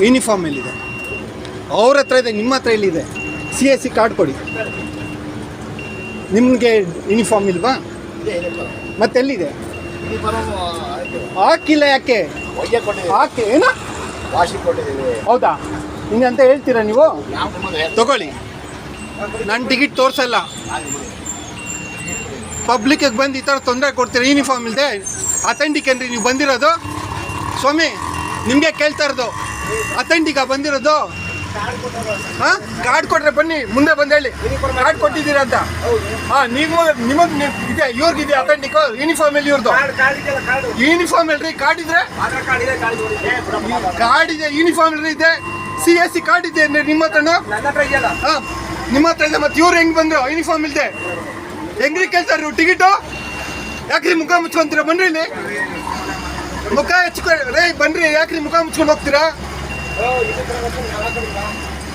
Uniform ಎಲ್ಲಿದೆ? ಅವ್ರ ಹತ್ರ ಇದೆ, ನಿಮ್ಮ ಹತ್ರ ಎಲ್ಲಿದೆ? ಸಿ ಎಸ್ ಸಿ ಕಾರ್ಡ್ ಕೊಡಿ. ನಿಮಗೆ ಯೂನಿಫಾರ್ಮ್ ಇಲ್ವಾ? ಮತ್ತೆ ಎಲ್ಲಿದೆ? ಹಾಕಿಲ್ಲ ಯಾಕೆ? ಹಾಕಿ, ಏನ? ಹೌದಾ? ಹಿಂಗೆ ಅಂತ ಹೇಳ್ತೀರಾ ನೀವು? ತಗೊಳ್ಳಿ. ನಾನು ಟಿಕೆಟ್ ತೋರಿಸಲ್ಲ. ಪಬ್ಲಿಕ್ಗೆ ಬಂದು ಈ ಥರ ತೊಂದರೆ ಕೊಡ್ತೀರಾ? ಯೂನಿಫಾರ್ಮ್ ಇಲ್ಲದೆ ಅಥೆಂಟಿಕ್ ಏನ್ರಿ? ನೀವು ಬಂದಿರೋದು? ಸ್ವಾಮಿ, ನಿಮಗೆ ಕೇಳ್ತಾ ಇರೋದು. ಅಥೆಂಟಿಕಾ ಬಂದಿರೋದು? ಹಾ? ಕಾರ್ಡ್ ಕೊಟ್ರೆ ಬನ್ನಿ ಮುಂದೆ ಬಂದು ಹೇಳಿ. ಕಾರ್ಡ್ ಕೊಟ್ಟಿದ್ದೀರಾ ಅಂತ? ಹಾ ನೀವು ನಿಮಗೆ ಇದೆ ಇವ್ರಿಗಿದೆ ಅಥೆಂಟಿಕ್? ಯೂನಿಫಾರ್ಮ್ ಅಲ್ಲಿ ಇವ್ರದ್ದು ಯೂನಿಫಾರ್ಮ್ ಇಲ್ರಿ ಕಾರ್ಡ್ ಇದ್ರೆ? ಕಾರ್ಡ್ ಇದೆ ಯೂನಿಫಾರ್ಮ್ ಇಲ್ರಿ ಇದೆ ಸಿ ಎಸ್ ಸಿ ಕಾರ್ಡ್ ಇದೆ ಅಂದ್ರೆ ನಿಮ್ಮ ಹತ್ರನೂ? ಹಾ ನಿಮ್ಮ ಹತ್ರ ಇದೆ ಮತ್ತೆ ಇವ್ರು ಹೆಂಗ್ ಬಂದ್ರು? ಯೂನಿಫಾರ್ಮ್ ಇಲ್ದೆ. ಹೆಂಗ್ರಿ ಕೇಳ್ತಾರೆ ನೀವು ಟಿಕೆಟು ಯಾಕ್ರಿ ಮುಖ ಮುಚ್ಕೊಂತೀರಾ? ಬನ್ರಿ ಇಲ್ಲಿ. ಮುಖ ಹಚ್ಕೊ ರೇ ಬನ್ರಿ ಯಾಕ್ರಿ ಮುಖ ಮುಚ್ಕೊಂಡು ಹೋಗ್ತೀರಾ? 어, 이제 들어가서 나갈 겁니다.